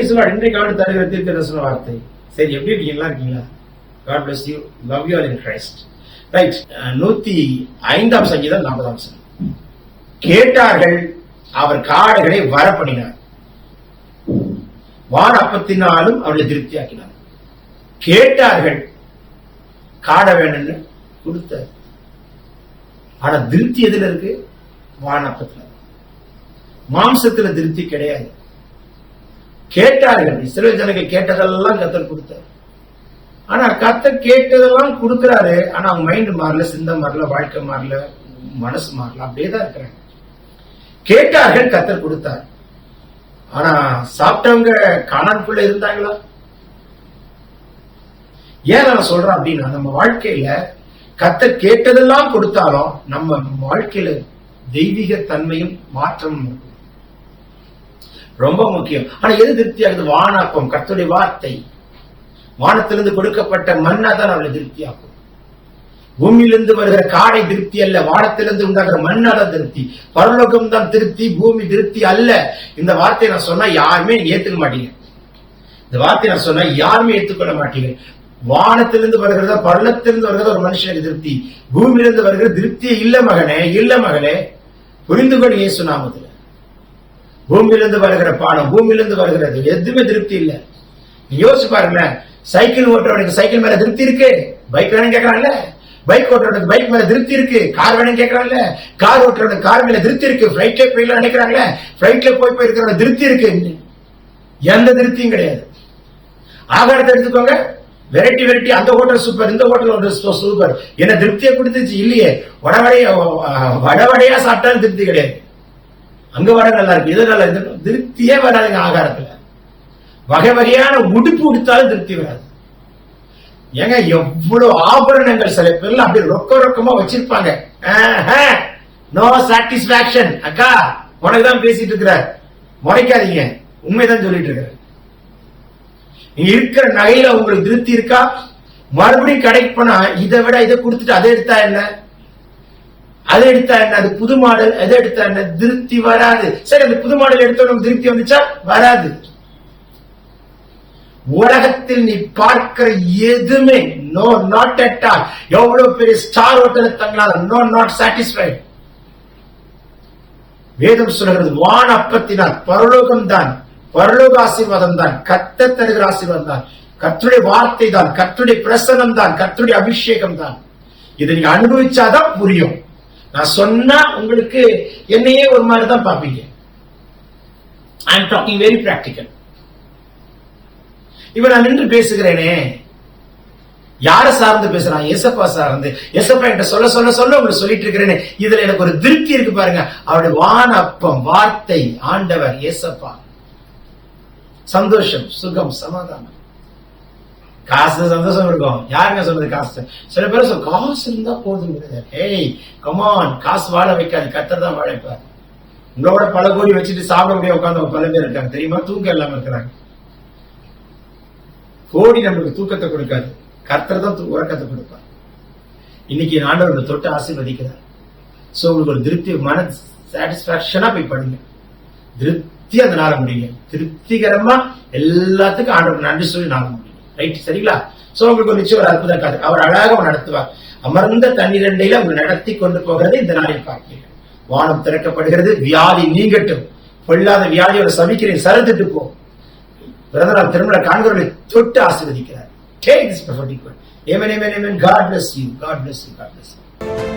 Price இன்றைக்கு ஆண்டு தருகிற தீர்க்க தரிசன வார்த்தை? சரி எப்படி இருக்கீங்களா? இருக்கீங்களா? God bless you love you in Christ right நூத்தி ஐந்தாம் சங்கீதம் நாற்பதாம் சங்கம் கேட்டார்கள் அவர் காடுகளை வரப்பண்ணினார். வார அப்பத்தினாலும் அவர்களை திருப்தியாக்கினார். கேட்டார்கள் காட வேணும்னு கொடுத்தார். ஆனா திருப்தி எதுல இருக்கு? வானப்பத்துல மாம்சத்துல திருப்தி கிடையாது. கேட்டார்கள். இஸ்ரேல் ஜனங்க கேட்டதெல்லாம் கத்தர் கொடுத்தார். ஆனா கத்தர் கேட்டதெல்லாம் கொடுக்கறாரு. ஆனா அவங்க மைண்ட் மாறல சிந்தம் மாறல வாழ்க்கை மாறல மனசு மாறல. அப்படியே தான் இருக்கிறாங்க. கேட்டார்கள் கத்தர் கொடுத்தார். ஆனா சாப்பிட்டவங்க காணான்குள்ள இருந்தாங்களா? ஏன் நான் சொல்றேன் அப்படின்னா நம்ம வாழ்க்கையில கத்த கேட்டதெல்லாம் கொடுத்தாலும் நம்ம வாழ்க்கையில தெய்வீக தன்மையும் மாற்றமும் இருக்கும் ரொம்ப முக்கியம். ஆனா எது திருப்தியாகுது வானாக்கம் கத்துடைய வார்த்தை. வானத்திலிருந்து கொடுக்கப்பட்ட மண்ணா தான் அவளை திருப்தியாக்கும். பூமியிலிருந்து வருகிற காடை திருப்தி அல்ல வானத்திலிருந்து உண்டாகிற மண்ணா தான் திருப்தி. பரலோகம் தான் திருப்தி பூமி திருப்தி அல்ல. இந்த வார்த்தையை நான் சொன்னா யாருமே ஏத்துக்க மாட்டீங்க. இந்த வார்த்தையை நான் சொன்னா யாருமே ஏத்துக்கொள்ள மாட்டீங்க. வானத்திலிருந்து வருகிறதா பரலத்திலிருந்து வருகிறத ஒரு மனுஷனுக்கு திருப்தி. பூமியிலிருந்து வருகிற திருப்தியே இல்ல மகனே இல்ல மகளே புரிந்து கொள் இயேசு நாமத்துல. பூமியிலிருந்து வருகிற பானம் பூமியிலிருந்து வருகிறது. எதுவுமே திருப்தி இல்லை. நீ யோசிச்சு பாருங்களேன். சைக்கிள் ஓட்டுறவனுக்கு சைக்கிள் மேல திருப்தி இருக்கு? பைக் வேணும் கேட்கறான்ல பைக் ஓட்டுறவனுக்கு பைக் மேல திருப்தி இருக்கு? கார் வேணும் கேட்கறான்ல கார் ஓட்டுறவனுக்கு கார் மேல திருப்தி இருக்கு? பிளைட்ல போயிடலாம் நினைக்கிறாங்கல்ல பிளைட்ல போய் போயிருக்கிற திருப்தி இருக்கு எந்த திருப்தியும் கிடையாது. ஆகாரத்தை எடுத்துக்கோங்க. Variety variety. அந்த ஹோட்டல் சூப்பர் இந்த ஹோட்டல் சூப்பர் என்ன திருப்தியை கொடுத்துச்சு? இல்லையே. வடவடைய வடவடையா சாப்பிட்டாலும் திருப்தி கிடையாது. அங்க வடை நல்லா இருக்கு இது நல்லா இருக்கு. திருப்தியே வராதுங்க ஆகாரத்துல. வகை வகையான உடுப்பு உடுத்தாலும் திருப்தி வராது. ஏங்க எவ்வளவு ஆபரணங்கள் சில பேர்ல அப்படி ரொக்க ரொக்கமா வச்சிருப்பாங்க. நோ சாட்டிஸ்பாக்சன் அக்கா உனக்கு தான் பேசிட்டு இருக்கிற. முறைக்காதீங்க. உண்மைதான் சொல்லிட்டு இருக்கிறார் நீங்க இருக்கிற நகையில உங்களுக்கு திருப்தி இருக்கா? மறுபடியும் கடைக்கு போனா இதை விட இதை கொடுத்துட்டு அதை எடுத்தா என்ன? அதை எடுத்தா என்ன? அது புது மாடல். எதை எடுத்தா என்ன? திருப்தி வராது. சரி அந்த புது மாடல் எடுத்தவங்க திருப்தி வந்துச்சா? வராது. உலகத்தில் நீ பார்க்கிற எதுவுமே நோ நாட் அட் ஆல் எவ்வளவு பெரிய ஸ்டார் ஹோட்டல் தங்களால நோ நாட் சாட்டிஸ்ஃபைட் வேதம் சொல்கிறது வான அப்பத்தினால் பரலோகம் தான் பரலோக ஆசீர்வாதம் தான் கத்த தருகிற ஆசீர்வாதம் தான் கத்துடைய வார்த்தை தான் கத்துடைய பிரசனம் தான் கத்துடைய அபிஷேகம் தான் இதை நீங்க அனுபவிச்சாதான் புரியும். நான் சொன்னா உங்களுக்கு என்னையே ஒரு மாதிரி தான் பார்ப்பீங்க. I am talking very practical இப்ப நான் நின்று பேசுகிறேனே. யார சார்ந்து பேசுறான்? எசப்பா சார்ந்து. எசப்பா என்கிட்ட சொல்ல சொல்ல சொல்ல உங்களுக்கு சொல்லிட்டு இருக்கிறேனே. இதுல எனக்கு ஒரு திருப்தி இருக்கு பாருங்க. அவருடைய வானப்பம் வார்த்தை ஆண்டவர் ஏசப்பா. சந்தோஷம் சுகம் சமாதானம். காசு சந்தோஷம் இருக்கும். யாருங்க சொல்றது காசு? சில பேர் சொல் காசு இருந்தா போதும். ஏய் கமான் காசு வாழ வைக்காது. கத்தர் தான் வாழைப்பார் உங்களோட பல கோடி வச்சுட்டு சாப்பிட முடிய உட்காந்து பல பேர் இருக்காங்க. தெரியுமா? தூக்கம் இல்லாம இருக்கிறாங்க. கோடி நம்மளுக்கு தூக்கத்தை கொடுக்காது. கர்த்தர் தான் உறக்கத்தை கொடுப்பார். இன்னைக்கு ஆண்டவர்களை தொட்டு ஆசீர்வதிக்கிறார். சோ உங்களுக்கு ஒரு திருப்தி மன சாட்டிஸ்பாக்சனா போய் பண்ணுங்க திருப்தி அதனால முடியுங்க திருப்திகரமா எல்லாத்துக்கும் ஆண்டவர் நன்றி சொல்லி நாள முடியும் ரைட் சரிங்களா சோ உங்களுக்கு நிச்சயம் ஒரு அற்புதம் காது அவர் அழகாக நடத்துவார் அமர்ந்த தண்ணீரண்டையில உங்களை நடத்தி கொண்டு போகிறது இந்த நாளில் பார்க்கிறீர்கள் வானம் திறக்கப்படுகிறது வியாதி நீங்கட்டும் பொல்லாத வியாதியோட சபிக்கிறேன் சரத்துட்டு போ பிறந்தநாள் திருமண காண்கிறவர்களை தொட்டு ஆசீர்வதிக்கிறார் Take this prophetic word. Amen, amen, amen. God bless you. God bless you. God bless you.